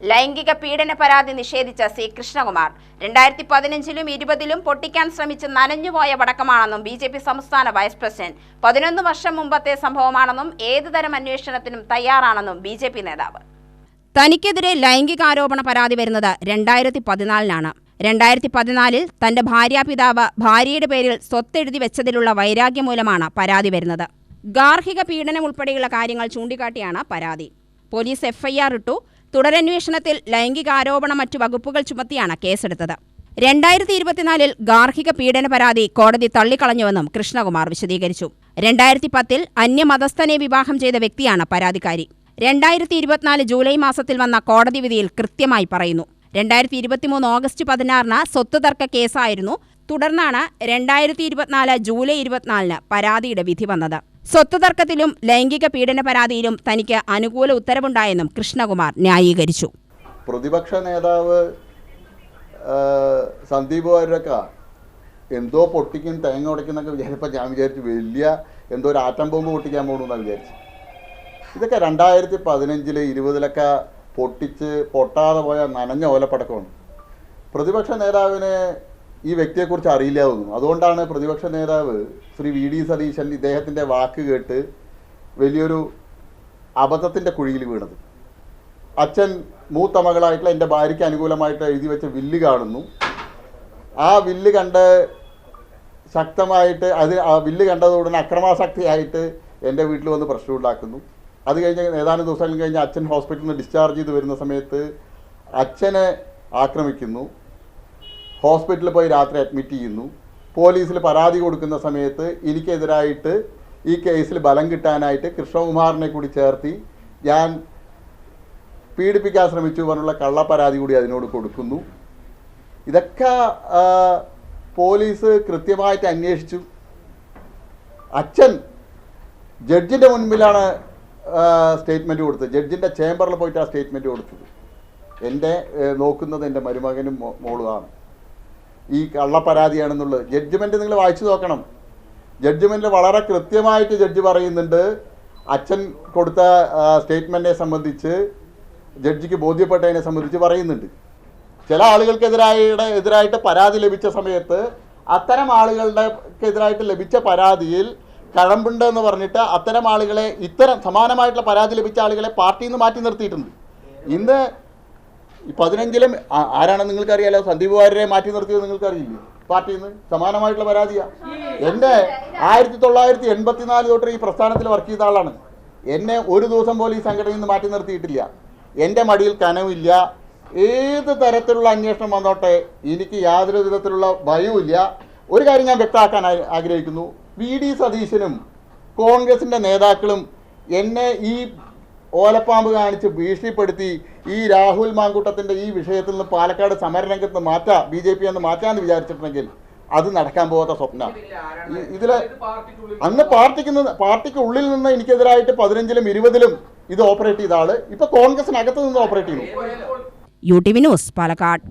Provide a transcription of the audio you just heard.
ലൈംഗിക പീഡന പരാതി നിഷേധിച്ച സി കൃഷ്ണകുമാർ. രണ്ടായിരത്തി പതിനഞ്ചിലും ഇരുപതിലും പൊട്ടിക്കാൻ ശ്രമിച്ച് നനഞ്ഞുപോയ വടക്കമാണെന്നും ബി ജെ പി സംസ്ഥാന വൈസ് പ്രസിഡന്റ്. പതിനൊന്ന് വർഷം മുമ്പത്തെ സംഭവമാണെന്നും ഏതുതരം അന്വേഷണത്തിനും തയ്യാറാണെന്നും ബി ജെ പി നേതാവ്. തനിക്കെതിരെ ലൈംഗികാരോപണ പരാതി വരുന്നത് രണ്ടായിരത്തി പതിനാലിനാണ് രണ്ടായിരത്തി പതിനാലിൽ തന്റെ ഭാര്യാപിതാവ് ഭാര്യയുടെ പേരിൽ സ്വത്തെഴുതി വെച്ചതിലുള്ള വൈരാഗ്യം മൂലമാണ് പരാതി വരുന്നത്. ഗാർഹിക പീഡനം ഉൾപ്പെടെയുള്ള കാര്യങ്ങൾ ചൂണ്ടിക്കാട്ടിയാണ് പരാതി. പോലീസ് എഫ്ഐആർ ഇട്ടു. തുടരന്വേഷണത്തിൽ ലൈംഗികാരോപണം മറ്റു വകുപ്പുകൾ ചുമത്തിയാണ് കേസെടുത്തത്. രണ്ടായിരത്തി ഇരുപത്തിനാലിൽ ഗാർഹിക പീഡന പരാതി കോടതി തള്ളിക്കളഞ്ഞുവെന്നും കൃഷ്ണകുമാർ വിശദീകരിച്ചു. രണ്ടായിരത്തി പത്തിൽ അന്യമതസ്ഥനെ വിവാഹം ചെയ്ത വ്യക്തിയാണ് പരാതിക്കാരി. രണ്ടായിരത്തി ഇരുപത്തിനാല് ജൂലൈ മാസത്തിൽ വന്ന കോടതി വിധിയിൽ കൃത്യമായി പറയുന്നു. രണ്ടായിരത്തി ഇരുപത്തിമൂന്ന് ഓഗസ്റ്റ് പതിനാറിന് സ്വത്ത് തർക്ക കേസായിരുന്നു. തുടർന്നാണ് രണ്ടായിരത്തി ഇരുപത്തിനാല് ജൂലൈ ഇരുപത്തിനാലിന് പരാതിയുടെ വിധി വന്നത്. സ്വത്ത് തർക്കത്തിലും ലൈംഗിക പീഡന പരാതിയിലും തനിക്ക് അനുകൂല ഉത്തരവുണ്ടായെന്നും കൃഷ്ണകുമാർ ന്യായീകരിച്ചു. പ്രതിപക്ഷ നേതാവ് സന്ദീപ് വാര്യരൊക്കെ എന്തോ പൊട്ടിക്കും തേങ്ങ ഉടയ്ക്കുന്നൊക്കെ വിചാരിച്ചപ്പോൾ ഞാൻ വിചാരിച്ചു വലിയ എന്തോ ഒരു ആറ്റം ബോംബ് പൊട്ടിക്കാൻ പോകണമെന്നാണ് വിചാരിച്ചു. ഇതൊക്കെ രണ്ടായിരത്തി പതിനഞ്ചിൽ ഇരുപതിലൊക്കെ പൊട്ടിച്ച് പൊട്ടാതെ പോയ നനഞ്ഞ ഓലപ്പടക്കമാണ്. പ്രതിപക്ഷ നേതാവിന് ഈ വ്യക്തിയെക്കുറിച്ച് അറിയില്ല തോന്നുന്നു. അതുകൊണ്ടാണ് പ്രതിപക്ഷ നേതാവ് ശ്രീ വി ഡി സതീശൻ ഇദ്ദേഹത്തിന്റെ വാക്ക് കേട്ട് വലിയൊരു അബദ്ധത്തിന്റെ കുഴിയിൽ വീണത്. അച്ഛൻ മൂത്ത മകളായിട്ടുള്ള എന്റെ ഭാര്യയ്ക്ക് അനുകൂലമായിട്ട് എഴുതി വെച്ച വില്ല് കാണുന്നു. ആ വില്ല് കണ്ട് ശക്തമായിട്ട് അത് ആ വില്ല് കണ്ടതോടനെ അക്രമാസക്തിയായിട്ട് എന്റെ വീട്ടിൽ വന്ന് പ്രശ്നം ഉണ്ടാക്കുന്നു. അത് കഴിഞ്ഞ് ഏതാനും ദിവസങ്ങൾ കഴിഞ്ഞ് അച്ഛൻ ഹോസ്പിറ്റലിൽ നിന്ന് ഡിസ്ചാർജ് ചെയ്ത് വരുന്ന സമയത്ത് അച്ഛനെ ആക്രമിക്കുന്നു. ഹോസ്പിറ്റലിൽ പോയി രാത്രി അഡ്മിറ്റ് ചെയ്യുന്നു. പോലീസിൽ പരാതി കൊടുക്കുന്ന സമയത്ത് എനിക്കെതിരായിട്ട് ഈ കേസിൽ ബലം കിട്ടാനായിട്ട് കൃഷ്ണകുമാറിനെ കൂടി ചേർത്തി ഞാൻ പീഡിപ്പിക്കാൻ ശ്രമിച്ചു പറഞ്ഞുള്ള കള്ളപ്പരാതി കൂടി അതിനോട് കൊടുക്കുന്നു. ഇതൊക്കെ പോലീസ് കൃത്യമായിട്ട് അന്വേഷിച്ചു. അച്ഛൻ ജഡ്ജിന്റെ മുൻപിലാണ് സ്റ്റേറ്റ്മെന്റ് കൊടുത്തത്. ജഡ്ജിന്റെ ചേംബറിൽ പോയിട്ട് ആ സ്റ്റേറ്റ്മെന്റ് കൊടുത്തത്. എന്റെ നോക്കുന്നത് എന്റെ മരുമകനും മോളുമാണ്. ഈ കള്ളപ്പരാതിയാണെന്നുള്ളത്. ജഡ്ജ്മെന്റ് നിങ്ങൾ വായിച്ചു നോക്കണം. ജഡ്ജ്മെന്റിൽ വളരെ കൃത്യമായിട്ട് ജഡ്ജ് പറയുന്നുണ്ട്. അച്ഛൻ കൊടുത്ത സ്റ്റേറ്റ്മെന്റിനെ സംബന്ധിച്ച് ജഡ്ജിക്ക് ബോധ്യപ്പെട്ടതിനെ സംബന്ധിച്ച് പറയുന്നുണ്ട്. ചില ആളുകൾക്കെതിരായിട്ട് എതിരായിട്ട് പരാതി ലഭിച്ച സമയത്ത് അത്തരം എതിരായിട്ട് ലഭിച്ച പരാതിയിൽ കഴമ്പുണ്ട് എന്ന് പറഞ്ഞിട്ട് അത്തരം ആളുകളെ ഇത്തരം സമാനമായിട്ടുള്ള പരാതി ലഭിച്ച ആളുകളെ പാർട്ടിയിൽ നിന്ന് മാറ്റി നിർത്തിയിട്ടുണ്ട്. ഇന്ന് ഈ പതിനഞ്ചിലും ആരാണെന്ന് നിങ്ങൾക്കറിയാലോ? സന്ദീപ് വാര്യരെ മാറ്റി നിർത്തിയത് നിങ്ങൾക്കറിയില്ലേ? പാർട്ടിയിൽ നിന്ന് സമാനമായിട്ടുള്ള പരാതിയാണ് എന്റെ ആയിരത്തി തൊള്ളായിരത്തി എൺപത്തിനാല് തൊട്ട് ഈ പ്രസ്ഥാനത്തിൽ വർക്ക് ചെയ്ത ആളാണ്. എന്നെ ഒരു ദിവസം പോലും ഈ സംഘടനയിൽ നിന്ന് മാറ്റി നിർത്തിയിട്ടില്ല. എന്റെ മടിയിൽ കനവില്ല ഏത് തരത്തിലുള്ള അന്വേഷണം വന്നോട്ടെ എനിക്ക് യാതൊരു വിധത്തിലുള്ള ഭയവുമില്ല. ഒരു കാര്യം ഞാൻ വ്യക്തമാക്കാൻ ആഗ്രഹിക്കുന്നു. വി. ഡി. സതീശനും കോൺഗ്രസിന്റെ നേതാക്കളും എന്നെ ഈ ഓലപ്പാമ്പ് കാണിച്ച് ഭീഷണിപ്പെടുത്തി ഈ രാഹുൽ മാങ്കൂട്ടത്തിന്റെ ഈ വിഷയത്തിൽ നിന്ന് പാലക്കാട് സമരരംഗത്ത് നിന്ന് മാറ്റാം ബി ജെ പി എന്ന് മാറ്റാമെന്ന് വിചാരിച്ചിട്ടുണ്ടെങ്കിൽ അത് നടക്കാൻ പോകാത്ത സ്വപ്ന. ഇതിൽ അന്ന് പാർട്ടിക്ക് നിന്ന് പാർട്ടിക്ക് ഉള്ളിൽ നിന്ന് എനിക്കെതിരായിട്ട് പതിനഞ്ചിലും ഇരുപതിലും ഇത് ഓപ്പറേറ്റ് ചെയ്ത ആൾ ഇപ്പൊ കോൺഗ്രസിനകത്ത് നിന്ന് ഓപ്പറേറ്റ് ചെയ്യുന്നു. U T V news Palakkad.